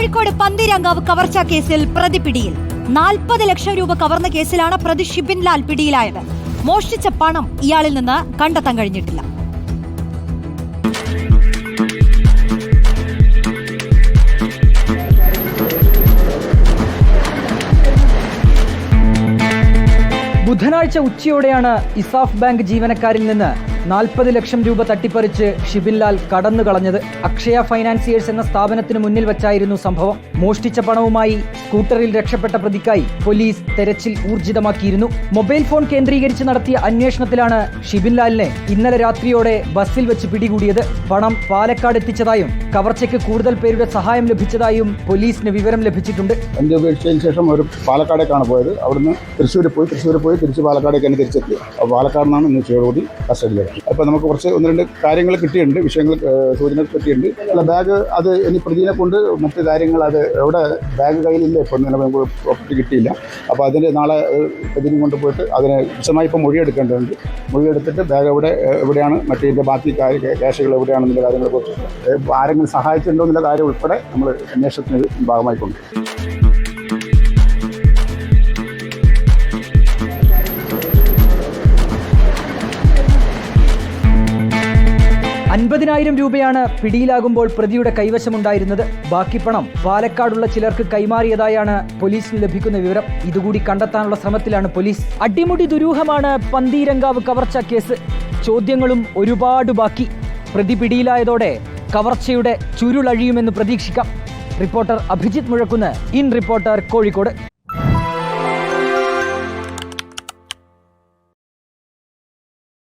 കോഴിക്കോട് പന്തീരങ്കാവ് കവർച്ച കേസിൽ പ്രതി പിടിയിൽ. നാൽപ്പത് ലക്ഷം രൂപ കവർന്ന കേസിലാണ് പ്രതി ഷിബിൻ ലാൽ പിടിയിലായത്. മോഷ്ടിച്ച പണം ഇയാളിൽ നിന്ന് കണ്ടെത്താൻ കഴിഞ്ഞിട്ടില്ല. ബുധനാഴ്ച ഉച്ചയോടെയാണ് ഇസാഫ് ബാങ്ക് ജീവനക്കാരിൽ നിന്ന് നാൽപ്പത് ലക്ഷം രൂപ തട്ടിപ്പറിച്ച് ഷിബിൻലാൽ കടന്നു കളഞ്ഞത് അക്ഷയ ഫൈനാൻസിയേഴ്സ് എന്ന സ്ഥാപനത്തിന് മുന്നിൽ വച്ചായിരുന്നു സംഭവം. മോഷ്ടിച്ച പണവുമായി സ്കൂട്ടറിൽ രക്ഷപ്പെട്ട പ്രതിക്കായി പോലീസ് തെരച്ചിൽ ഊർജിതമാക്കിയിരുന്നു. മൊബൈൽ ഫോൺ കേന്ദ്രീകരിച്ച് നടത്തിയ അന്വേഷണത്തിലാണ് ഷിബിൻലാലിനെ ഇന്നലെ രാത്രിയോടെ ബസ്സിൽ വെച്ച് പിടികൂടിയത്. പണം പാലക്കാട് എത്തിച്ചതായും കവർച്ചയ്ക്ക് കൂടുതൽ പേരുടെ സഹായം ലഭിച്ചതായും പോലീസിന് വിവരം ലഭിച്ചിട്ടുണ്ട്. എന്റെ ഉപേക്ഷിച്ചതിന് ശേഷം ഒരു പാലക്കാടേക്കാണ് പോയത്. അവിടുന്ന് തൃശ്ശൂർ പോയി തൃശ്ശൂർ പോയി തിരിച്ച് പാലക്കാടേക്ക് തന്നെ പാലക്കാടിനാണ് പാലക്കാട് നിന്നാണ് ഇന്ന് ഉച്ചയോടുകൂടി കസ്റ്റഡിയിലെത്തി അപ്പോൾ നമുക്ക് കുറച്ച് ഒന്ന് രണ്ട് കാര്യങ്ങൾ കിട്ടിയിട്ടുണ്ട് വിഷയങ്ങൾ സൂചന കിട്ടിയിട്ടുണ്ട്. അല്ല ബാഗ് അത് ഇനി പ്രതിനെ കൊണ്ട് മറ്റു കാര്യങ്ങൾ അത് എവിടെ ബാഗ് കയ്യിലില്ല ഇപ്പോൾ നമുക്ക് പ്രോപ്പർട്ടി കിട്ടിയില്ല. അപ്പോൾ അതിന് നാളെ പ്രതിനെ കൊണ്ട് പോയിട്ട് അതിന് വിശദമായി ഇപ്പോൾ മൊഴിയെടുക്കേണ്ടതുണ്ട്. മൊഴിയെടുത്തിട്ട് ബാഗ് എവിടെ എവിടെയാണ് മറ്റേ ബാക്കി ക്യാഷുകൾ എവിടെയാണെന്നുള്ള കാര്യങ്ങളെ കുറിച്ച് ആരെങ്കിലും സഹായിച്ചിട്ടുണ്ടോ എന്നുള്ള കാര്യം ഉൾപ്പെടെ നമ്മൾ അന്വേഷണത്തിന് ഭാഗമായിക്കൊണ്ട്. അൻപതിനായിരം രൂപയാണ് പിടിയിലാകുമ്പോൾ പ്രതിയുടെ കൈവശമുണ്ടായിരുന്നത്. ബാക്കി പണം പാലക്കാടുള്ള ചിലർക്ക് കൈമാറിയതായാണ് പോലീസിന് ലഭിക്കുന്ന വിവരം. ഇതുകൂടി കണ്ടെത്താനുള്ള ശ്രമത്തിലാണ് പോലീസ്. അടിമുടി ദുരൂഹമാണ് പന്തീരങ്കാവ് കവർച്ച കേസ്. ചോദ്യങ്ങളും ഒരുപാട് ബാക്കി. പ്രതി പിടിയിലായതോടെ കവർച്ചയുടെ ചുരുളഴിയുമെന്ന് പ്രതീക്ഷിക്കാം. Reporter Abhijith Muzhakkunnu. In reporter Kozhikode.